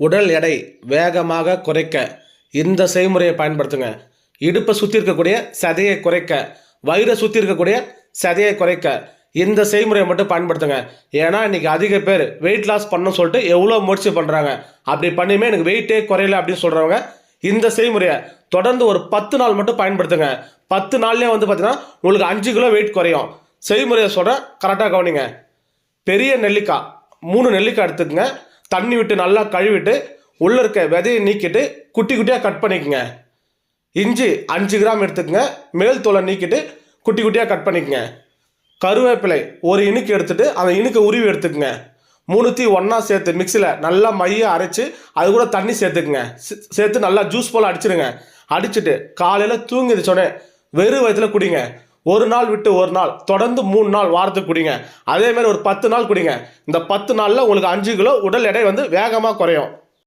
உடல் எடை வேகமாக குறைக்க இந்த செய்முறையை பயன்படுத்துங்க. இடுப்பை சுற்றி இருக்கக்கூடிய சதையை குறைக்க வயிறை சுற்றி இருக்கக்கூடிய சதையை குறைக்க இந்த செய்முறையை மட்டும் பயன்படுத்துங்க. ஏன்னா இன்றைக்கி அதிக பேர் வெயிட் லாஸ் பண்ணணும்னு சொல்லிட்டு எவ்வளோ முயற்சி பண்ணுறாங்க அப்படி பண்ணியுமே எனக்கு வெயிட்டே குறையல அப்படின்னு சொல்கிறவங்க இந்த செய்முறையை தொடர்ந்து ஒரு பத்து நாள் மட்டும் பயன்படுத்துங்க. பத்து நாள்லேயே வந்து பார்த்தீங்கன்னா உங்களுக்கு அஞ்சு கிலோ வெயிட் குறையும். செய்முறையை சொல்கிறேன் கரெக்டாக கவனிங்க. பெரிய நெல்லிக்காய் மூணு நெல்லிக்காய் எடுத்துக்கங்க. தண்ணி விட்டு நல்லா கழுவிட்டு உள்ளே இருக்க விதையை நீக்கிட்டு குட்டி குட்டியாக கட் பண்ணிக்கோங்க. இஞ்சி அஞ்சு கிராம் எடுத்துக்கங்க. மேல் தோலை நீக்கிட்டு குட்டி குட்டியாக கட் பண்ணிக்கோங்க. கருவேப்பிலை ஒரு இனுக்கு எடுத்துகிட்டு அந்த இனுக்கு உருவி எடுத்துக்கோங்க. மூணுத்தையும் ஒன்றா சேர்த்து மிக்சியில் நல்லா மையை அரைச்சி அது கூட தண்ணி சேர்த்துக்குங்க. சே- சேர்த்து நல்லா ஜூஸ் போல் அடிச்சிடுங்க. அடிச்சுட்டு காலையில் தூங்கி சொன்னே வெறும் வயிற்றுல குடிங்க. ஒரு நாள் விட்டு ஒரு நாள் தொடர்ந்து மூணு நாள் வாரத்துக்கு குடிங்க. அதே மாதிரி ஒரு பத்து நாள் குடிங்க. இந்த பத்து நாளில் உங்களுக்கு அஞ்சு கிலோ உடல் எடை வந்து வேகமாக குறையும்.